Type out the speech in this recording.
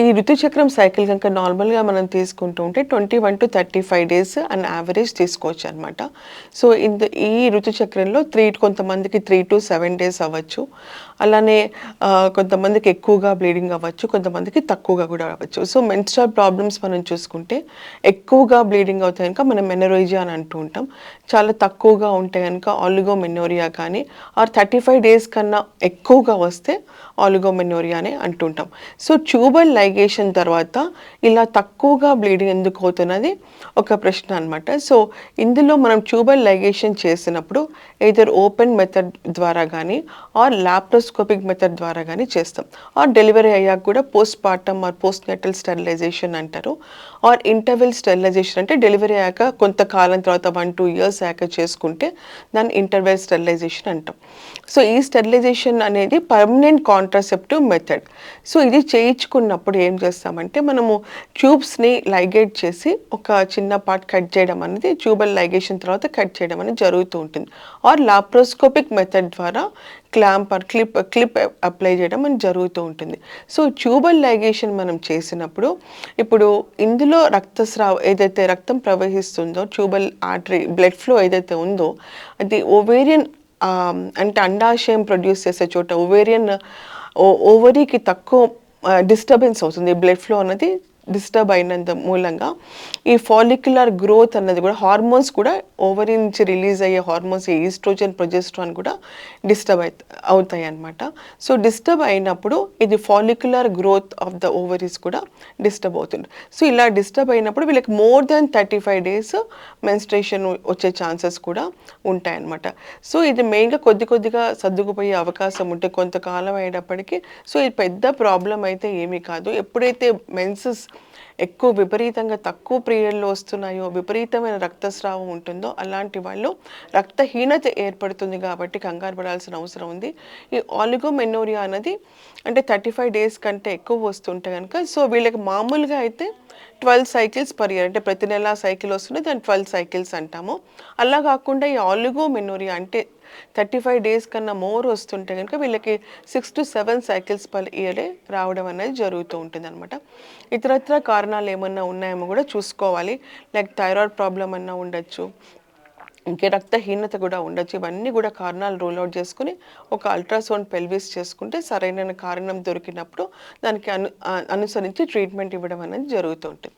ఈ ఋతుచక్రం సైకిల్ కనుక నార్మల్గా మనం తీసుకుంటూ ఉంటే twenty one to thirty five days on average తీసుకోవచ్చు అనమాట సో ఇంత ఈ ఋతుచక్రంలో త్రీ కొంతమందికి త్రీ టు సెవెన్ డేస్ అవ్వచ్చు. అలానే కొంతమందికి ఎక్కువగా బ్లీడింగ్ అవ్వచ్చు కొంతమందికి తక్కువగా కూడా అవ్వచ్చు. సో మెన్స్ట్రల్ ప్రాబ్లమ్స్ మనం చూసుకుంటే ఎక్కువగా బ్లీడింగ్ అవుతాయి కనుక మనం మెనరోయిజియా అని అంటూ ఉంటాం. చాలా తక్కువగా ఉంటే కనుక ఆలిగో మెనోరియా కానీ ఆర్ థర్టీ ఫైవ్ డేస్ కన్నా ఎక్కువగా వస్తే ఆలిగో మెనోరియా అని అంటుంటాం సో ట్యూబల్ లైగేషన్ తర్వాత ఇలా తక్కువగా బ్లీడింగ్ ఎందుకు అవుతున్నది ఒక ప్రశ్న అనమాట సో ఇందులో మనం ట్యూబల్ లైగేషన్ చేసినప్పుడు ఏదర్ ఓపెన్ మెథడ్ ద్వారా కానీ ఆర్ లాప్రోస్కోపిక్ మెథడ్ ద్వారా కానీ చేస్తాం. ఆర్ డెలివరీ అయ్యాక కూడా post partum or post natal sterilization అంటారు. ఆర్ ఇంటర్వెల్ స్టెరిలైజేషన్ అంటే డెలివరీ అయ్యాక కొంతకాలం తర్వాత వన్ టూ ఇయర్స్ అయ్యాక చేసుకుంటే దాన్ని ఇంటర్వెల్ స్టెరిలైజేషన్ అంటాం. సో ఈ స్టెరిలైజేషన్ అనేది పర్మనెంట్ కాంట్రాసెప్టివ్ మెథడ్ సో ఇది చేయించుకున్నప్పుడు ఏం చేస్తామంటే మనము ట్యూబ్స్ని లైగేట్ చేసి ఒక చిన్న పార్ట్ కట్ చేయడం అనేది ట్యూబల్ లైగేషన్ తర్వాత కట్ చేయడం అనేది జరుగుతూ ఉంటుంది. ఆర్ లాప్రోస్కోపిక్ మెథడ్ ద్వారా clamp or clip clip apply చేయడం అని జరుగుతూ ఉంటుంది. సో ట్యూబల్ లైగేషన్ మనం చేసినప్పుడు ఇప్పుడు ఇందులో రక్తస్రావ ఏదైతే రక్తం ప్రవహిస్తుందో ట్యూబల్ ఆర్టరీ బ్లడ్ ఫ్లో ఏదైతే ఉందో అది ఓవేరియన్ అంటే అండాశయం ప్రొడ్యూస్ చేసే చోట ఓవేరియన్ ఓవరీకి తక్కువ డిస్టర్బెన్స్ అవుతుంది బ్లడ్ ఫ్లో అన్నది డిస్టర్బ్ అయినంత మూలంగా ఈ ఫాలిక్యులర్ గ్రోత్ అన్నది కూడా హార్మోన్స్ కూడా ఓవర్ నుంచి రిలీజ్ అయ్యే హార్మోన్స్ ఈస్ట్రోజన్ ప్రొజెస్ట్రాన్ కూడా డిస్టర్బ్ అయి అవుతాయి అన్నమాట సో డిస్టర్బ్ అయినప్పుడు ఇది follicular growth of the ovaries కూడా డిస్టర్బ్ అవుతుంది. సో ఇలా డిస్టర్బ్ అయినప్పుడు వీళ్ళకి more than thirty five days menstruation వచ్చే ఛాన్సెస్ కూడా ఉంటాయన్నమాట. సో ఇది మెయిన్గా కొద్ది కొద్దిగా సర్దుకుపోయే అవకాశం ఉంటే కొంతకాలం అయ్యేటప్పటికీ సో ఇది పెద్ద ప్రాబ్లం అయితే ఏమీ కాదు. ఎప్పుడైతే మెన్సెస్ ఎక్కువ విపరీతంగా తక్కువ పీరియడ్లో వస్తున్నాయో విపరీతమైన రక్తస్రావం ఉంటుందో అలాంటి వాళ్ళు రక్తహీనత ఏర్పడుతుంది కాబట్టి కంగారు పడాల్సిన అవసరం ఉంది. ఈ ఆలిగోమెనోరియా అనేది అంటే థర్టీ ఫైవ్ డేస్ కంటే ఎక్కువ వస్తుంటే కనుక సో వీళ్ళకి మామూలుగా అయితే ట్వెల్వ్ సైకిల్స్ పర్ ఇయర్ అంటే ప్రతి నెల సైకిల్ వస్తుంది దాన్ని ట్వెల్వ్ సైకిల్స్ అంటాము. అలా కాకుండా ఈ ఆలిగో మెనోరియా అంటే థర్టీ ఫైవ్ డేస్ కన్నా మోర్ వస్తుంటే కనుక వీళ్ళకి six to seven cycles per ఇయరే రావడం అనేది జరుగుతూ ఉంటుంది అనమాట ఇతరత్ర కారణాలు ఏమన్నా ఉన్నాయేమో కూడా చూసుకోవాలి. లైక్ థైరాయిడ్ ప్రాబ్లం అన్నా ఉండొచ్చు ఇంకే రక్తహీనత కూడా ఉండొచ్చు. ఇవన్నీ కూడా కారణాలు రూల్ అవుట్ చేసుకుని ఒక అల్ట్రాసౌండ్ పెల్విస్ చేసుకుంటే సరైన కారణం దొరికినప్పుడు దానికి అను అనుసరించి ట్రీట్మెంట్ ఇవ్వడం అనేది జరుగుతూ ఉంటుంది